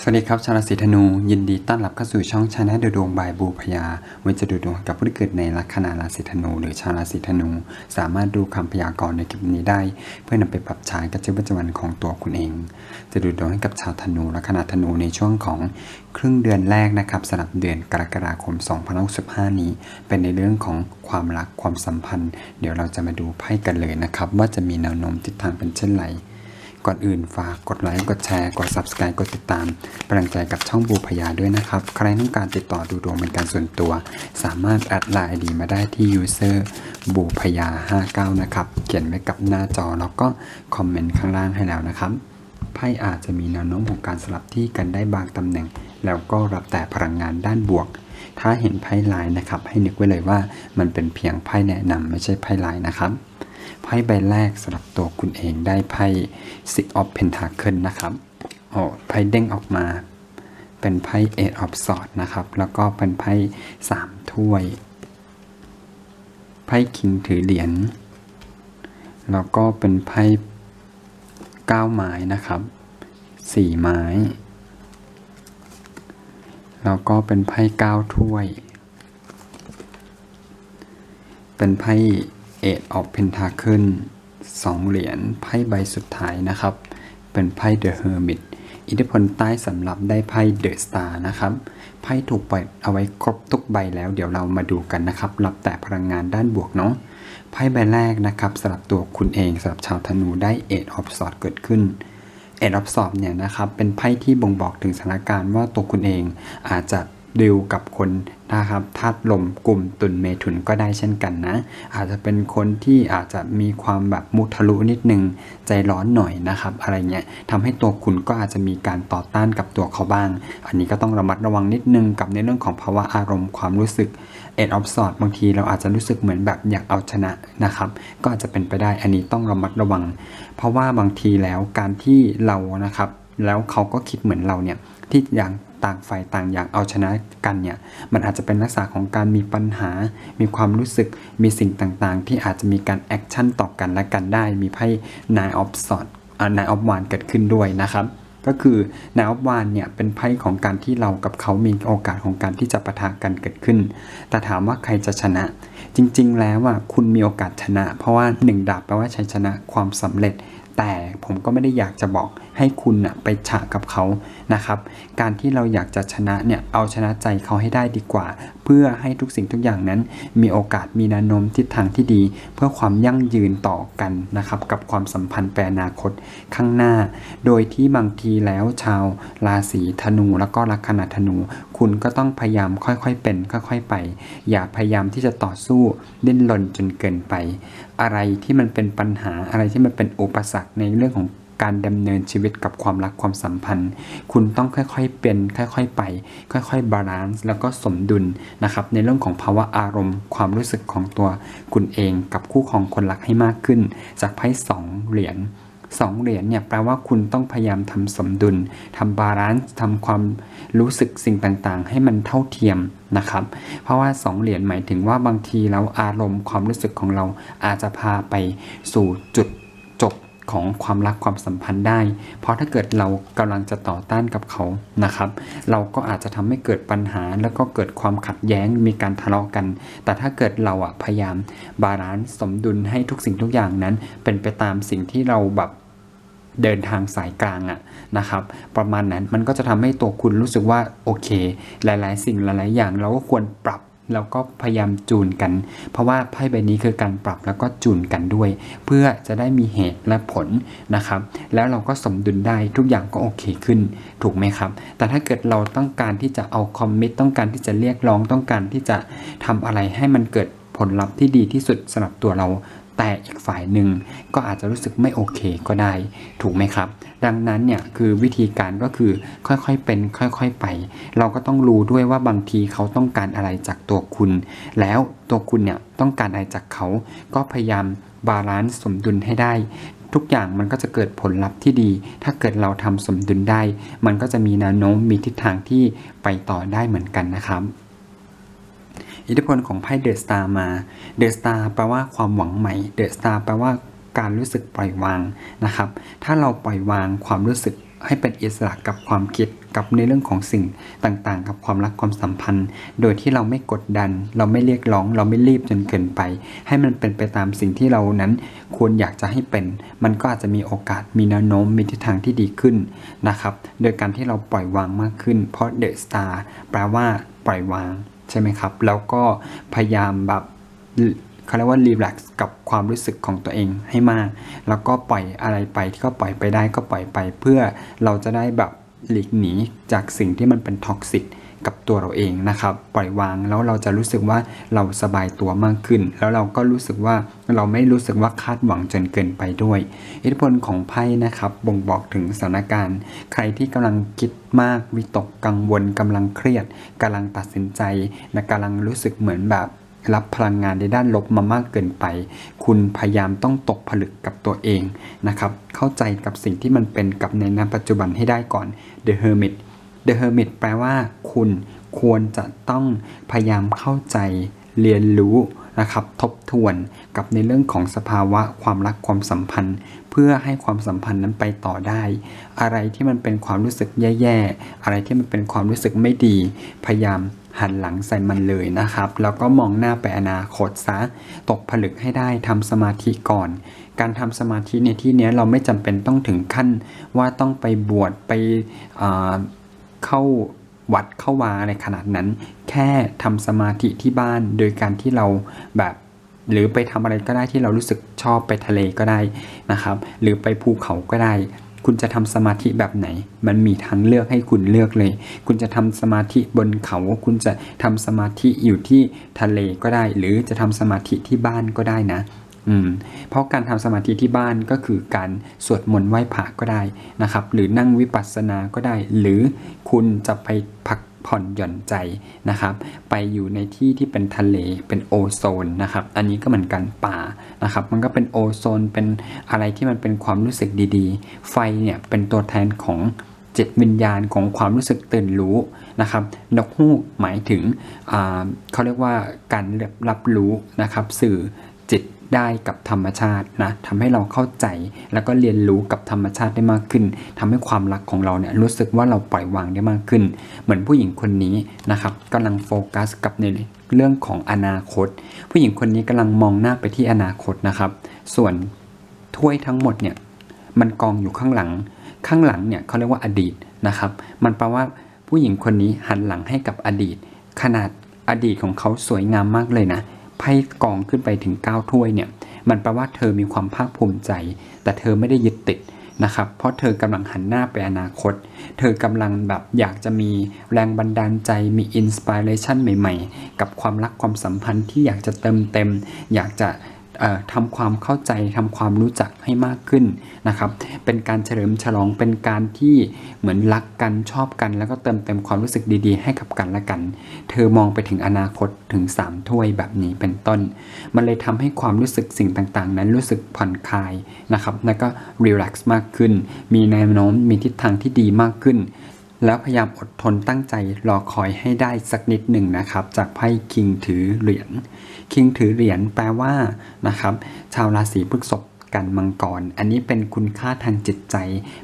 สวัสดีครับ ชาวราศีธนู ยินดีต้อนรับเข้าสู่ช่องชาแนลดูดวงบายบูพยาวันจะดูดวงกับผู้ที่เกิดในลัคนาราศีธนู หรือชาวราศีธนู สามารถดูคำพยากรณ์ในคลิปนี้ได้ เพื่อนำไปปรับใช้กับชีวิตประจำวันของตัวคุณเอง จะดูดวงให้กับชาวธนูลัคนาธนูในช่วงของครึ่งเดือนแรกนะครับสำหรับเดือนกรกฎาคม2065 นี้ เป็นในเรื่องของความรักความสัมพันธ์ เดี๋ยวเราจะมาดูไพ่กันเลยนะครับว่าจะมีแนวโน้มทิศทางเป็นเช่นไร ก่อนอื่นฝากกดไลค์ กดแชร์ กด Subscribe กดติดตามเป็นกำลังใจกับช่องบูพยาด้วยนะครับ ใครต้องการติดต่อดูดวงเป็นการส่วนตัว สามารถแอดไลน์ดีมาได้ที่ user บูพยา59 นะครับ เขียนไว้กับหน้าจอแล้วก็คอมเมนต์ข้างล่างให้แล้วนะครับ ไพ่อาจจะมีแนวโน้มของการสลับที่กันได้บางตำแหน่ง แล้วก็รับแต่พลังงานด้านบวก ถ้าเห็นไพ่ลายนะครับ ให้นึกไว้เลยว่ามันเป็นเพียงไพ่แนะนำไม่ใช่ไพ่ลายนะครับ ไพ่ใบแรกสำหรับตัวคุณเองได้ไพ่ Six of Pentacle นะครับโอ้ไพ่เด้งออกมา เป็นไพ่ Eight of Swords นะครับ แล้วก็เป็นไพ่สามถ้วย ไพ่คิงถือเหรียญ แล้วก็เป็นไพ่เก้าไม้นะครับสี่ไม้ แล้วก็เป็นไพ่เก้าถ้วย เป็นไพ่ เอ็ดออฟเพนทาคิลสองเหรียญไพ่ใบสุดท้ายนะครับ เป็นไพ่เดอะเฮอร์มิตอิทธิพลใต้สำหรับได้ไพ่เดอะสตาร์นะครับ ไพ่ถูกปล่อยเอาไว้ครบทุกใบแล้วเดี๋ยวเรามาดูกันนะครับ รับแต่พลังงานด้านบวกเนาะไพ่ใบแรกนะครับสำหรับตัวคุณเองสำหรับชาวธนูได้เอ็ดออฟสอดเกิดขึ้นเอ็ดออฟสอบเนี่ยนะครับเป็นไพ่ที่บ่งบอกถึงสถานการณ์ว่าตัวคุณเองอาจจะ ดิวกับคนนะครับธาตุลมกลุ่มตุลเมถุนก็ได้เช่นกันนะ อาจจะเป็นคนที่อาจจะมีความแบบมุทะลุนิดนึง ใจร้อนหน่อยนะครับ อะไรเงี้ยทำให้ตัวคุณก็อาจจะมีการต่อต้านกับตัวเขาบ้าง อันนี้ก็ต้องระมัดระวังนิดนึงกับในเรื่องของภาวะอารมณ์ความรู้สึกเอ็ดออฟสอดบางทีเราอาจจะรู้สึกเหมือนแบบอยากเอาชนะนะครับ ก็อาจจะเป็นไปได้อันนี้ต้องระมัดระวัง เพราะว่าบางทีแล้วการที่เรานะครับ แล้วเขาก็คิดเหมือนเราเนี่ยที่อย่าง ต่างฝ่ายต่างอยากเอาชนะกันเนี่ยมันอาจจะเป็นลักษณะของการมีปัญหา มีความรู้สึกมีสิ่งต่างๆ ที่อาจจะมีการแอคชั่นต่อกันและกันได้ มีไพ่ Nine of Swords อ่า Nine of Wands เกิดขึ้นด้วยนะครับก็คือ Nine of Wands เนี่ยเป็นไพ่ของการที่เรากับเขามีโอกาสของการที่จะปะทะกันเกิดขึ้น แต่ถามว่าใครจะชนะ จริง ๆ แล้วอะคุณมีโอกาสชนะ เพราะว่าหนึ่งดาบแปลว่าชัยชนะความสำเร็จ แต่ผมก็ไม่ได้อยากจะบอกให้คุณนะไปฉะกับเขานะครับ การที่เราอยากจะชนะเนี่ยเอาชนะใจเขาให้ได้ดีกว่า เพื่อให้ทุกสิ่งทุกอย่างนั้น มีโอกาสมีแนวโน้มทิศทางที่ดี เพื่อความยั่งยืนต่อกันนะครับกับความสัมพันธ์แปรอนาคตข้างหน้า โดยที่บางทีแล้วชาวราศีธนูแล้วก็ลัคนาธนู คุณก็ต้องพยายามค่อยๆเป็นค่อยๆไป อย่าพยายามที่จะต่อสู้ดิ้นรนจนเกินไป อะไรที่มันเป็นปัญหาอะไรที่มันเป็นอุปสรรคในเรื่องของ การดำเนินชีวิตกับความรักความสัมพันธ์ คุณต้องค่อยๆเป็นค่อยๆไป ค่อยๆบาลานซ์แล้วก็สมดุลนะครับในเรื่องของภาวะอารมณ์ ความรู้สึกของตัวคุณเองกับคู่ของคนรักให้มากขึ้น จากไพ่สองเหรียญสองเหรียญเนี่ยแปลว่าคุณต้องพยายามทำสมดุลทำบาลานซ์ทำความรู้สึกสิ่งต่างๆ ให้มันเท่าเทียมนะครับ เพราะว่าสองเหรียญหมายถึงว่าบางทีแล้วอารมณ์ความรู้สึกของเราอาจจะพาไปสู่จุด ของความรักความสัมพันธ์ได้ เพราะถ้าเกิดเรากำลังจะต่อต้านกับเขานะครับ เราก็อาจจะทำให้เกิดปัญหา แล้วก็เกิดความขัดแย้งมีการทะเลาะกัน แต่ถ้าเกิดเราอะพยายามบาลานซ์สมดุลให้ทุกสิ่งทุกอย่างนั้น เป็นไปตามสิ่งที่เราแบบเดินทางสายกลางอะนะครับ ประมาณนั้นมันก็จะทำให้ตัวคุณรู้สึกว่าโอเค หลาย ๆ สิ่งหลาย ๆ อย่างเราก็ควรปรับ แล้วก็พยายามจูนกัน เพราะว่าไพ่ใบนี้คือการปรับแล้วก็จูนกันด้วย เพื่อจะได้มีเหตุและผลนะครับ แล้วเราก็สมดุลได้ทุกอย่างก็โอเคขึ้นถูกไหมครับ แต่ถ้าเกิดเราต้องการที่จะเอาคอมมิตต้องการที่จะเรียกร้องต้องการที่จะทำอะไรให้มันเกิดผลลัพธ์ที่ดีที่สุดสำหรับตัวเรา แต่อีกฝ่ายหนึ่งก็อาจจะรู้สึกไม่โอเคก็ได้ ถูกไหมครับ ดังนั้นเนี่ยคือวิธีการก็คือค่อยๆเป็นค่อยๆไป เราก็ต้องรู้ด้วยว่าบางทีเขาต้องการอะไรจากตัวคุณ แล้วตัวคุณเนี่ยต้องการอะไรจากเขา ก็พยายามบาลานซ์สมดุลให้ได้ทุกอย่างมันก็จะเกิดผลลัพธ์ที่ดี ถ้าเกิดเราทำสมดุลได้ มันก็จะมีแนวโน้มมีทิศทางที่ไปต่อได้เหมือนกันนะครับ อิทธิพลของไพ่เดอะสตาร์มาเดอะสตาร์แปลว่าความหวังใหม่เดอะสตาร์แปลว่าการรู้สึกปล่อยวางนะครับ ถ้าเราปล่อยวางความรู้สึกให้เป็นอิสระกับความคิดกับในเรื่องของสิ่งต่างๆ กับความรักความสัมพันธ์ โดยที่เราไม่กดดัน เราไม่เรียกร้อง เราไม่รีบจนเกินไป ให้มันเป็นไปตามสิ่งที่เรานั้นควรอยากจะให้เป็น มันก็อาจจะมีโอกาสมีแนวโน้มมีทิศทางที่ดีขึ้นนะครับ โดยการที่เราปล่อยวางมากขึ้น เพราะ The Star แปลว่าปล่อยวาง ใช่ไหมครับ แล้วก็พยายามแบบเขาเรียกว่ารีแลกซ์กับความรู้สึกของตัวเองให้มาก แล้วก็ปล่อยอะไรไปที่ก็ปล่อยไปได้ก็ปล่อยไป เพื่อเราจะได้แบบหลีกหนีจากสิ่งที่มันเป็นท็อกซิก กับตัวเราเองนะครับ ปล่อยวางแล้วเราจะรู้สึกว่าเราสบายตัวมากขึ้น แล้วเราก็รู้สึกว่าเราไม่รู้สึกว่าคาดหวังจนเกินไปด้วย อิทธิพลของไพ่นะครับ บ่งบอกถึงสถานการณ์ ใครที่กำลังคิดมากวิตกกังวลกำลังเครียดกำลังตัดสินใจและกำลังรู้สึกเหมือนแบบรับพลังงานในด้านลบมามากเกินไป คุณพยายามต้องตกผลึกกับตัวเองนะครับ เข้าใจกับสิ่งที่มันเป็นกับในณปัจจุบันให้ได้ก่อน The Hermit The Hermit แปลว่าคุณควรจะต้องพยายามเข้าใจเรียนรู้นะครับทบทวนกับในเรื่องของสภาวะความรักความสัมพันธ์ เพื่อให้ความสัมพันธ์นั้นไปต่อได้ อะไรที่มันเป็นความรู้สึกแย่ๆ อะไรที่มันเป็นความรู้สึกไม่ดี พยายามหันหลังใส่มันเลยนะครับ แล้วก็มองหน้าไปอนาคตซะ ตกผลึกให้ได้ทำสมาธิก่อน การทำสมาธิในที่นี้เราไม่จำเป็นต้องถึงขั้นว่าต้องไปบวชไป เข้าวัดเข้าวาอะไรขนาดนั้น แค่ทำสมาธิที่บ้านโดยการที่เราแบบ หรือไปทำอะไรก็ได้ที่เรารู้สึกชอบไปทะเลก็ได้นะครับ หรือไปภูเขาก็ได้ คุณจะทำสมาธิแบบไหน มันมีทางเลือกให้คุณเลือกเลย คุณจะทำสมาธิบนเขา คุณจะทำสมาธิอยู่ที่ทะเลก็ได้ หรือจะทำสมาธิที่บ้านก็ได้นะ อืมเพราะการทำสมาธิที่บ้านก็คือการสวดมนต์ไหว้พระก็ได้นะครับ หรือนั่งวิปัสสนาก็ได้ หรือคุณจะไปพักผ่อนหย่อนใจนะครับ ไปอยู่ในที่ที่เป็นทะเลเป็นโอโซนนะครับ อันนี้ก็เหมือนกันป่านะครับ มันก็เป็นโอโซนเป็นอะไรที่มันเป็นความรู้สึกดีๆ ไฟเนี่ยเป็นตัวแทนของจิตวิญญาณของความรู้สึกตื่นรู้นะครับนกฮูกหมายถึงเขาเรียกว่าการรับรู้นะครับ สื่อ ได้กับธรรมชาตินะทำให้เราเข้าใจแล้วก็เรียนรู้กับธรรมชาติได้มากขึ้นทำให้ความรักของเราเนี่ยรู้สึกว่าเราปล่อยวางได้มากขึ้น เหมือนผู้หญิงคนนี้นะครับกำลังโฟกัสกับในเรื่องของอนาคต ผู้หญิงคนนี้กำลังมองหน้าไปที่อนาคตนะครับ ส่วนถ้วยทั้งหมดเนี่ยมันกองอยู่ข้างหลัง ข้างหลังเนี่ยเขาเรียกว่าอดีตนะครับ มันแปลว่าผู้หญิงคนนี้หันหลังให้กับอดีต ขนาดอดีตของเขาสวยงามมากเลยนะ ไพ่กองขึ้นไปถึง 9 ถ้วยเนี่ย มันแปลว่าเธอมีความภาคภูมิใจ แต่เธอไม่ได้ยึดติดนะครับ เพราะเธอกำลังหันหน้าไปอนาคต เธอกำลังแบบอยากจะมีแรงบันดาลใจ มีอินสปิเรชันใหม่ ๆ กับความรักความสัมพันธ์ที่อยากจะเติมเต็ม อยากจะ ทำความเข้าใจทำความรู้จักให้มากขึ้นนะครับ เป็นการเฉลิมฉลองเป็นการที่เหมือนรักกันชอบกัน แล้วก็เติมเต็มความรู้สึกดีๆ ให้กับกันและกัน เธอมองไปถึงอนาคตถึง 3 ถ้วยแบบนี้เป็นต้น มันเลยทำให้ความรู้สึกสิ่งต่างๆ นั้นรู้สึกผ่อนคลายนะครับแล้วก็รีแลกซ์มากขึ้น มีแนวโน้มมีทิศทางที่ดีมากขึ้น แล้วพยายามอดทนตั้งใจรอคอยให้ได้สักนิดหนึ่งนะครับ จากไพ่คิงถือเหรียญคิงถือเหรียญแปลว่านะครับ ชาวราศีพฤษภกันมังกร อันนี้เป็นคุณค่าทางจิตใจ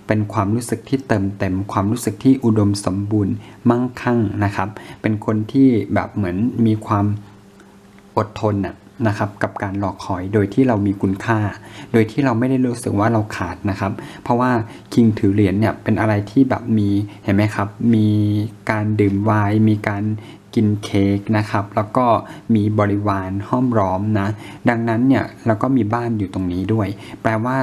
เป็นความรู้สึกที่เติมเต็ม ความรู้สึกที่อุดมสมบูรณ์มั่งคั่งนะครับ เป็นคนที่แบบเหมือนมีความอดทนน่ะ นะครับกับการรอคอยโดยที่เรามีคุณค่า โดยที่เราไม่ได้รู้สึกว่าเราขาดนะครับ เพราะว่าคิงถือเหรียญเนี่ยเป็นอะไรที่แบบมีเห็นไหมครับ มีการดื่มไวน์มีการกินเค้กนะครับแล้วก็มีบริวารห้อมล้อมนะดังนั้นเนี่ยเราก็มีบ้านอยู่ตรงนี้ด้วย แปลว่า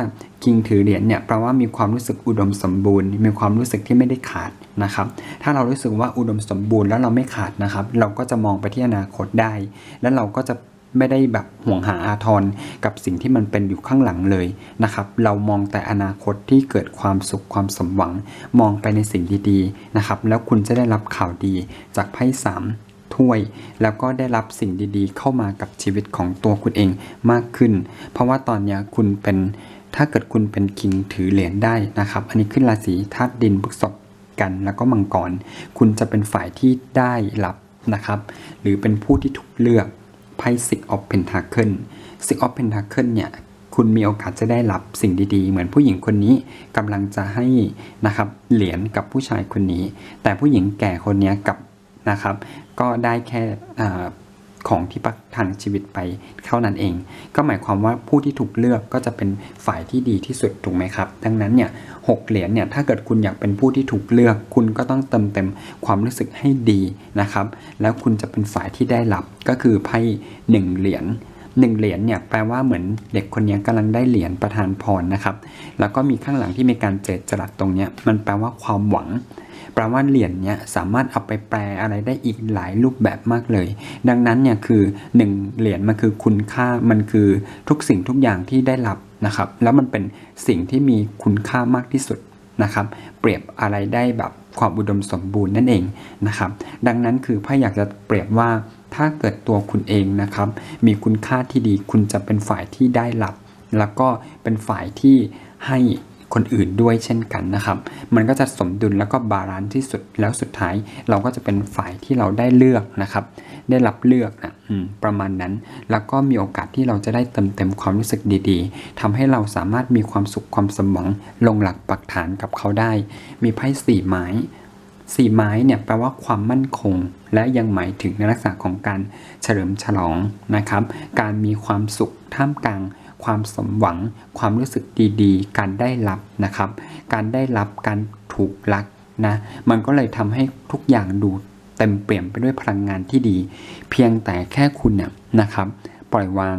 คิงถือเหรียญเนี่ยแปลว่ามีความรู้สึกอุดมสมบูรณ์ มีความรู้สึกที่ไม่ได้ขาดนะครับ ถ้าเรารู้สึกว่าอุดมสมบูรณ์แล้วเราไม่ขาดนะครับ เราก็จะมองไปที่อนาคตได้ แล้วเราก็จะ ไม่ได้แบบห่วงหาอาทรกับสิ่งที่มันเป็นอยู่ข้างหลังเลยนะครับ เรามองแต่อนาคตที่เกิดความสุขความสมหวัง มองไปในสิ่งดีๆนะครับ แล้วคุณจะได้รับข่าวดีจากไพ่สามถ้วย แล้วก็ได้รับสิ่งดีๆ เข้ามากับชีวิตของตัวคุณเองมากขึ้น เพราะว่าตอนนี้คุณเป็นถ้าเกิดคุณเป็นคิงถือเหรียญได้นะครับ อันนี้ขึ้นราศีธาตุดินพฤษภกันแล้วก็มังกร คุณจะเป็นฝ่ายที่ได้รับนะครับ หรือเป็นผู้ที่ถูกเลือก ไพ่ Six of Pentacle Six of Pentacle เนี่ยคุณมีโอกาสจะได้รับสิ่งดีๆ เหมือนผู้หญิงคนนี้กำลังจะให้นะครับเหรียญกับผู้ชายคนนี้ แต่ผู้หญิงแก่คนนี้กับนะครับ ก็ได้แค่ ของที่ประทังชีวิตไปเท่านั้นเอง ก็หมายความว่าผู้ที่ถูกเลือกก็จะเป็นฝ่ายที่ดีที่สุดถูกไหมครับ ดังนั้นเนี่ยหกเหรียญเนี่ยถ้าเกิดคุณอยากเป็นผู้ที่ถูกเลือก คุณก็ต้องเติมเต็มความรู้สึกให้ดีนะครับ แล้วคุณจะเป็นฝ่ายที่ได้รับก็คือไพ่หนึ่งเหรียญ หนึ่งเหรียญเนี่ยแปลว่าเหมือนเด็กคนนี้กำลังได้เหรียญประทานพรนะครับ แล้วก็มีข้างหลังที่มีการเจดจรัสตรงเนี้ยมันแปลว่าความหวังแปลว่าเหรียญเนี้ยสามารถเอาไปแปลอะไรได้อีกหลายรูปแบบมากเลย ดังนั้นเนี่ยคือ1เหรียญมันคือคุณค่ามันคือทุกสิ่งทุกอย่างที่ได้รับนะครับ แล้วมันเป็นสิ่งที่มีคุณค่ามากที่สุดนะครับ เปรียบอะไรได้แบบความอุดมสมบูรณ์นั่นเองนะครับ ดังนั้นคือพ่ออยากจะเปรียบว่า ถ้าเกิดตัวคุณเองนะครับ มีคุณค่าที่ดีคุณจะเป็นฝ่ายที่ได้รับ แล้วก็เป็นฝ่ายที่ให้คนอื่นด้วยเช่นกันนะครับ มันก็จะสมดุลแล้วก็บาลานซ์ที่สุดแล้วสุดท้าย เราก็จะเป็นฝ่ายที่เราได้เลือกนะครับ ได้รับเลือกนะอืมประมาณนั้น แล้วก็มีโอกาสที่เราจะได้เติมเต็มความรู้สึกดีๆทำให้เราสามารถมีความสุขความสมหวังลงหลักปักฐานกับเขาได้ มีไพ่สี่ไม้ สี่ไม้เนี่ยแปลว่าความมั่นคง และยังหมายถึงในลักษณะของการเฉลิมฉลองนะครับ การมีความสุขท่ามกลาง ความสมหวัง ความรู้สึกดีๆ การได้รับนะครับ การได้รับการถูกรักนะมันก็เลยทำให้ทุกอย่างดูเต็มเปี่ยมไปด้วยพลังงานที่ดี เพียงแต่แค่คุณเนี่ยนะครับ ปล่อยวาง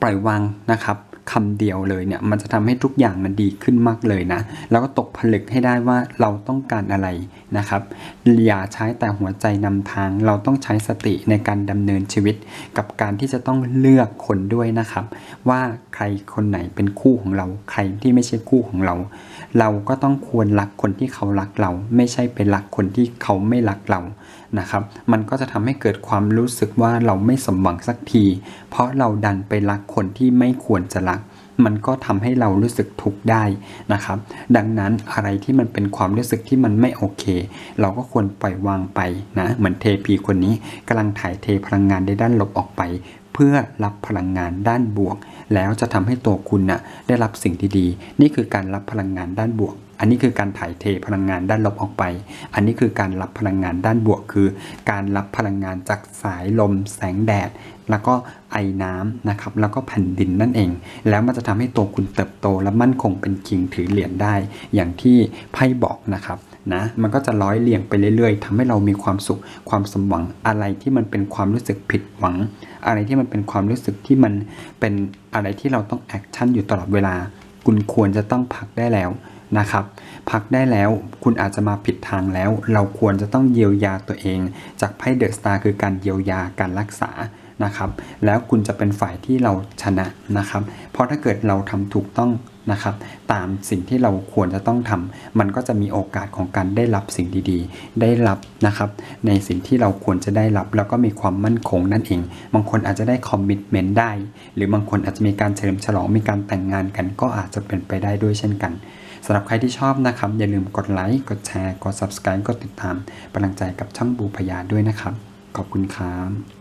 ปล่อยวางนะครับ คำเดียวเลยเนี่ยมันจะทำให้ทุกอย่างมันดีขึ้นมากเลยนะ แล้วก็ตกผลึกให้ได้ว่าเราต้องการอะไรนะครับ อย่าใช้แต่หัวใจนำทาง เราต้องใช้สติในการดำเนินชีวิต กับการที่จะต้องเลือกคนด้วยนะครับ ว่า ใครคนไหนเป็นคู่ของเรา ใครที่ไม่ใช่คู่ของเรา เราก็ต้องควรรักคนที่เขารักเรา ไม่ใช่ไปรักคนที่เขาไม่รักเรานะครับ มันก็จะทำให้เกิดความรู้สึกว่าเราไม่สมหวังสักที เพราะเราดันไปรักคนที่ไม่ควรจะรัก มันก็ทำให้เรารู้สึกทุกข์ได้นะครับ ดังนั้นอะไรที่มันเป็นความรู้สึกที่มันไม่โอเค เราก็ควรปล่อยวางไปนะเหมือนเทพีคนนี้กำลังถ่ายเทพลังงานในด้านลบออกไป เพื่อรับพลังงานด้านบวก แล้วจะทำให้ตัวคุณน่ะได้รับสิ่งดีๆ นี่คือการรับพลังงานด้านบวก อันนี้คือการถ่ายเทพลังงานด้านลบออกไป อันนี้คือการรับพลังงานด้านบวก คือ การรับพลังงานจากสายลม แสงแดด แล้วก็ไอน้ำนะครับ แล้วก็แผ่นดินนั่นเอง แล้วมันจะทำให้ตัวคุณเติบโตและมั่นคงเป็นคิงถือเหรียญได้ อย่างที่ไพ่บอกนะครับนะมันก็จะร้อยเรียงไปเรื่อยๆทำให้เรามีความสุข ความสมหวังอะไรที่มันเป็นความรู้สึกผิดหวัง อะไรที่มันเป็นความรู้สึกที่มันเป็นอะไรที่เราต้องแอคชั่นอยู่ตลอดเวลา คุณควรจะต้องพักได้แล้ว นะครับ พักได้แล้วคุณอาจจะมาผิดทางแล้ว เราควรจะต้องเยียวยาตัวเอง จากไพ่เดอะสตาร์คือการเยียวยาการรักษานะครับ แล้วคุณจะเป็นฝ่ายที่เราชนะนะครับ เพราะถ้าเกิดเราทำถูกต้องนะครับ ตามสิ่งที่เราควรจะต้องทำมันก็จะมีโอกาสของการได้รับสิ่งดีๆ ได้รับนะครับ ในสิ่งที่เราควรจะได้รับ แล้วก็มีความมั่นคงนั่นเอง บางคนอาจจะได้คอมมิชเมนต์ได้ หรือบางคนอาจจะมีการเฉลิมฉลองมีการแต่งงานกัน ก็อาจจะเป็นไปได้ด้วยเช่นกัน สำหรับใครที่ชอบนะครับ อย่าลืมกดไลค์ กดแชร์ กด subscribe กดติดตามเป็นกำลังใจกับช่องบูพยาด้วยนะครับ ขอบคุณครับ